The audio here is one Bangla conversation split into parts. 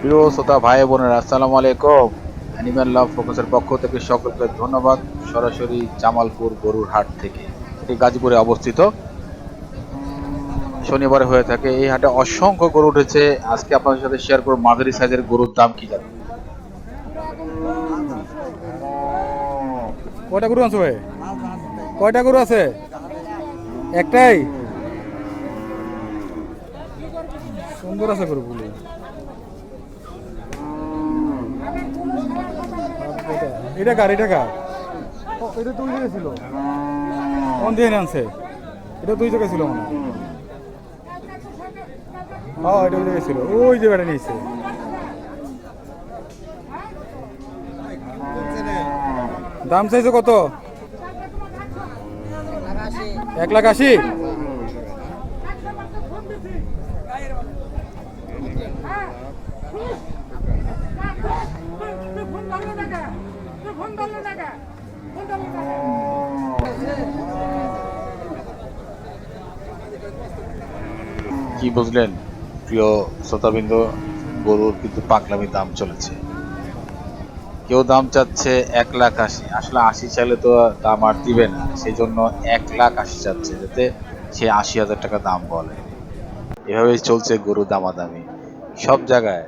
প্রিয় শ্রোতা, ভাই বোনেরা, আসসালামু আলাইকুম। অ্যানিম্যাল লাভ ফোকাসের পক্ষ থেকে সকলকে ধন্যবাদ। সরাসরি জামালপুর গরুর হাট থেকে, এটি গাজীপুরে অবস্থিত। শনিবারে হয়ে থাকে এই হাটে অসংখ্য গরু উঠেছে। আজকে আপনাদের সাথে শেয়ার করব মাঝারি সাইজের গরুর দাম কি জানেন? কয়টা গরু আছে ভাই? কয়টা গরু আছে? একটাই? সুন্দর আছে গরুগুলো। এটা কার এটা কার? এটা দুই জায়গায় ছিল কোন দিয়ে আনছে? এটা দুই জায়গায় ছিল মনে হয়। এটা ওই জায়গায় ছিল ওই জায়গাটা নিয়েছে। দাম চাইছে কত? এক লাখ আশি? কি বুঝলেন? প্রিয় শ্রোতাবৃন্দ, গরুর কিন্তু পাকলামি দাম চলেছে। কেউ দাম চাচ্ছে এক লাখ আশি, আসলে আশি চাইলে তো দাম আর দিবে না। সেই জন্য এক লাখ আশি চাচ্ছে, যাতে সে আশি হাজার টাকা দাম বলে। এভাবেই চলছে গরু দামাদামি। সব জায়গায়।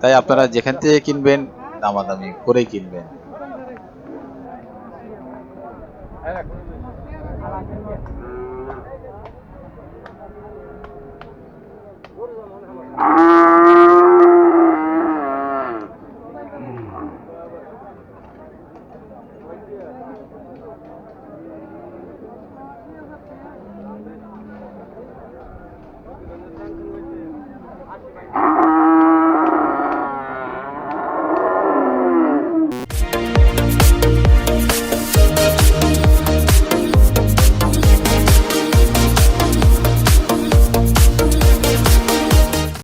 তাই আপনারা যেখান থেকে কিনবেন দামাদামি করে কিনবেন।